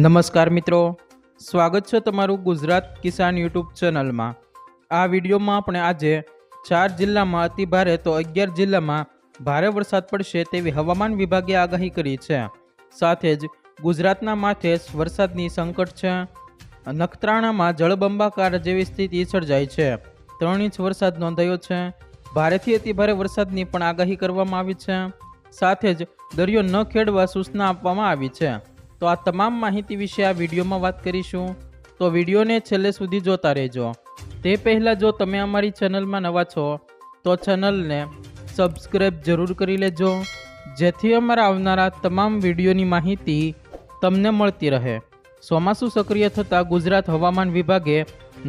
નમસ્કાર મિત્રો. સ્વાગત છે તમારું ગુજરાત કિસાન યુટ્યુબ ચેનલમાં. આ વિડીયોમાં આપણે આજે ચાર જિલ્લામાં અતિ ભારે તો અગિયાર જિલ્લામાં ભારે વરસાદ પડશે તેવી હવામાન વિભાગે આગાહી કરી છે. સાથે જ ગુજરાતના માથે વરસાદની સંકટ છે. નખત્રાણામાં જળબંબાકાર જેવી સ્થિતિ સર્જાઈ છે. ત્રણ ઇંચ વરસાદ નોંધાયો છે. ભારેથી અતિ ભારે વરસાદની પણ આગાહી કરવામાં આવી છે. સાથે જ દરિયો ન ખેડવા સૂચના આપવામાં આવી છે. તો આ તમામ માહિતી વિશે આ વિડીયોમાં વાત કરીશું. તો વિડીયોને છેલ્લે સુધી જોતા રહેજો. તે પહેલાં જો તમે અમારી ચેનલમાં નવા છો, તો ચેનલને સબસ્ક્રાઈબ જરૂર કરી લેજો, જેથી અમારા આવનારા તમામ વિડીયોની માહિતી તમને મળતી રહે. ચોમાસું સક્રિય થતાં ગુજરાત હવામાન વિભાગે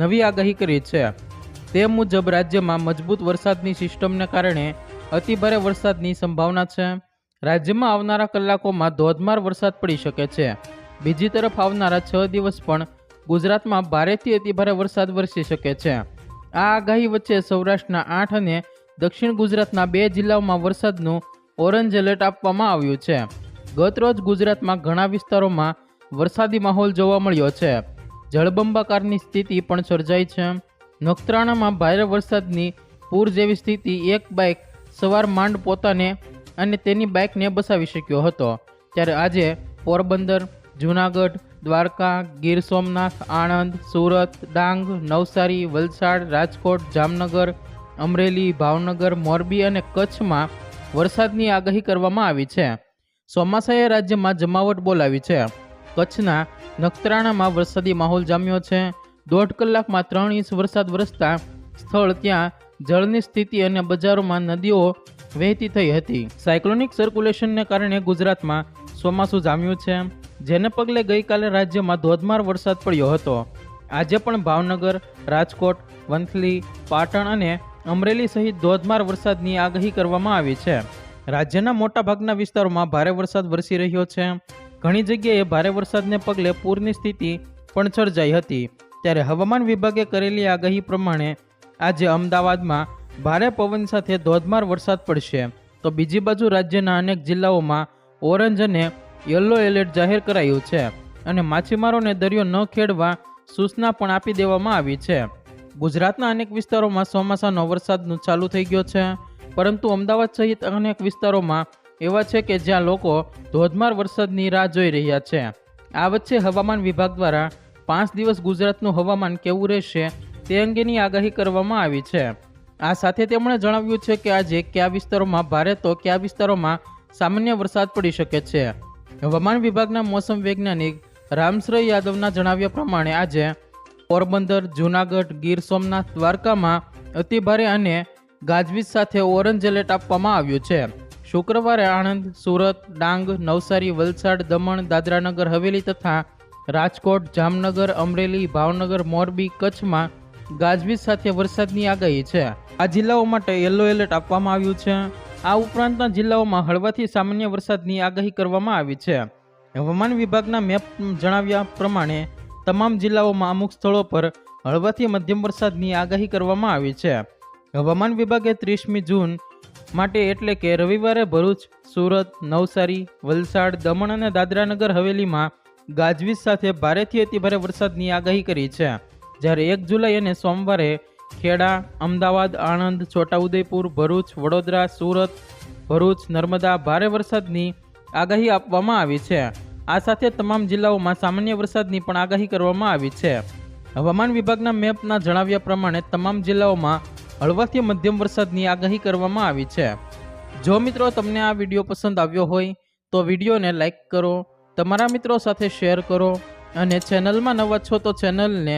નવી આગાહી કરી છે. તે મુજબ રાજ્યમાં મજબૂત વરસાદની સિસ્ટમને કારણે અતિભારે વરસાદની સંભાવના છે. રાજ્યમાં આવનારા કલાકોમાં ધોધમાર વરસાદ પડી શકે છે. બીજી તરફ આવનારા છ દિવસ પણ ગુજરાતમાં ભારેથી અતિભારે વરસાદ વરસી શકે છે. આ આગાહી વચ્ચે સૌરાષ્ટ્રના આઠ અને દક્ષિણ ગુજરાતના બે જિલ્લાઓમાં વરસાદનું ઓરેન્જ એલર્ટ આપવામાં આવ્યું છે. ગત રોજ ગુજરાતમાં ઘણા વિસ્તારોમાં વરસાદી માહોલ જોવા મળ્યો છે. જળબંબાકારની સ્થિતિ પણ સર્જાઈ છે. નખત્રાણામાં ભારે વરસાદની પૂર જેવી સ્થિતિ એક બાઇક સવાર માંડ પોતાને અને તેની બાઇકને બસાવી શક્યો હતો. ત્યારે આજે પોરબંદર, જૂનાગઢ, દ્વારકા, ગીર સોમનાથ, આણંદ, સુરત, ડાંગ, નવસારી, વલસાડ, રાજકોટ, જામનગર, અમરેલી, ભાવનગર, મોરબી અને કચ્છમાં વરસાદની આગાહી કરવામાં આવી છે. ચોમાસાએ રાજ્યમાં જમાવટ બોલાવી છે. કચ્છના નખત્રાણામાં વરસાદી માહોલ જામ્યો છે. દોઢ કલાકમાં ત્રણ ઇંચ વરસાદ વરસતા સ્થળ ત્યાં જળની સ્થિતિ અને બજારોમાં નદીઓ વહેતી થઈ હતી. સાયક્લોનિક સર્ક્યુલેશનને કારણે ગુજરાતમાં ચોમાસું જામ્યું છે, જેને પગલે ગઈકાલે રાજ્યમાં ધોધમાર વરસાદ પડ્યો હતો. આજે પણ ભાવનગર, રાજકોટ, વંથલી, પાટણ અને અમરેલી સહિત ધોધમાર વરસાદની આગાહી કરવામાં આવી છે. રાજ્યના મોટાભાગના વિસ્તારોમાં ભારે વરસાદ વરસી રહ્યો છે. ઘણી જગ્યાએ ભારે વરસાદને પગલે પૂરની સ્થિતિ પણ સર્જાઈ હતી. ત્યારે હવામાન વિભાગે કરેલી આગાહી પ્રમાણે આજે અમદાવાદમાં ભારે પવન સાથે ધોધમાર વરસાદ પડશે. તો બીજી બાજુ રાજ્યના અનેક જિલ્લાઓમાં ઓરેન્જ અને યલો એલર્ટ જાહેર કરાયું છે અને માછીમારોને દરિયો ન ખેડવા સૂચના પણ આપી દેવામાં આવી છે. ગુજરાતના અનેક વિસ્તારોમાં ચોમાસાનો વરસાદનું ચાલુ થઈ ગયો છે, પરંતુ અમદાવાદ સહિત અનેક વિસ્તારોમાં એવા છે કે જ્યાં લોકો ધોધમાર વરસાદની રાહ જોઈ રહ્યા છે. આ વચ્ચે હવામાન વિભાગ દ્વારા પાંચ દિવસ ગુજરાતનું હવામાન કેવું રહેશે તે અંગેની આગાહી કરવામાં આવી છે. આ સાથે તેમણે જણાવ્યું છે કે આજે કયા વિસ્તારોમાં ભારે તો કયા વિસ્તારોમાં સામાન્ય વરસાદ પડી શકે છે. હવામાન વિભાગના મોસમ વૈજ્ઞાનિક રામશ્રય યાદવના જણાવ્યા પ્રમાણે આજે પોરબંદર, જૂનાગઢ, ગીર સોમનાથ, દ્વારકામાં અતિભારે અને ગાજવીજ સાથે ઓરેન્જ એલર્ટ આપવામાં આવ્યું છે. શુક્રવારે આણંદ, સુરત, ડાંગ, નવસારી, વલસાડ, દમણ, દાદરાનગર, હવેલી તથા રાજકોટ, જામનગર, અમરેલી, ભાવનગર, મોરબી, કચ્છમાં ગાજવીજ સાથે વરસાદની આગાહી છે. આ જિલ્લાઓ માટે યલો એલર્ટ આપવામાં આવ્યું છે. આ ઉપરાંતના જિલ્લાઓમાં હળવાથી સામાન્ય વરસાદની આગાહી કરવામાં આવી છે. હવામાન વિભાગના મેપ જણાવ્યા પ્રમાણે તમામ જિલ્લાઓમાં અમુક સ્થળો પર હળવાથી મધ્યમ વરસાદની આગાહી કરવામાં આવી છે. હવામાન વિભાગે ત્રીસમી જૂન માટે એટલે કે રવિવારે ભરૂચ, સુરત, નવસારી, વલસાડ, દમણ અને દાદરાનગર હવેલીમાં ગાજવીજ સાથે ભારેથી અતિભારે વરસાદની આગાહી કરી છે. જ્યારે એક જુલાઈ અને સોમવારે ખેડા, અમદાવાદ, આણંદ, છોટાઉદેપુર, ભરૂચ, વડોદરા, સુરત, ભરૂચ, નર્મદા ભારે વરસાદની આગાહી આપવામાં આવી છે. આ સાથે તમામ જિલ્લાઓમાં સામાન્ય વરસાદની પણ આગાહી કરવામાં આવી છે. હવામાન વિભાગના મેપના જણાવ્યા પ્રમાણે તમામ જિલ્લાઓમાં હળવાથી મધ્યમ વરસાદની આગાહી કરવામાં આવી છે. જો મિત્રો તમને આ વીડિયો પસંદ આવ્યો હોય, તો વિડીયોને લાઇક કરો, તમારા મિત્રો સાથે શેર કરો અને ચેનલમાં નવા છો તો ચેનલને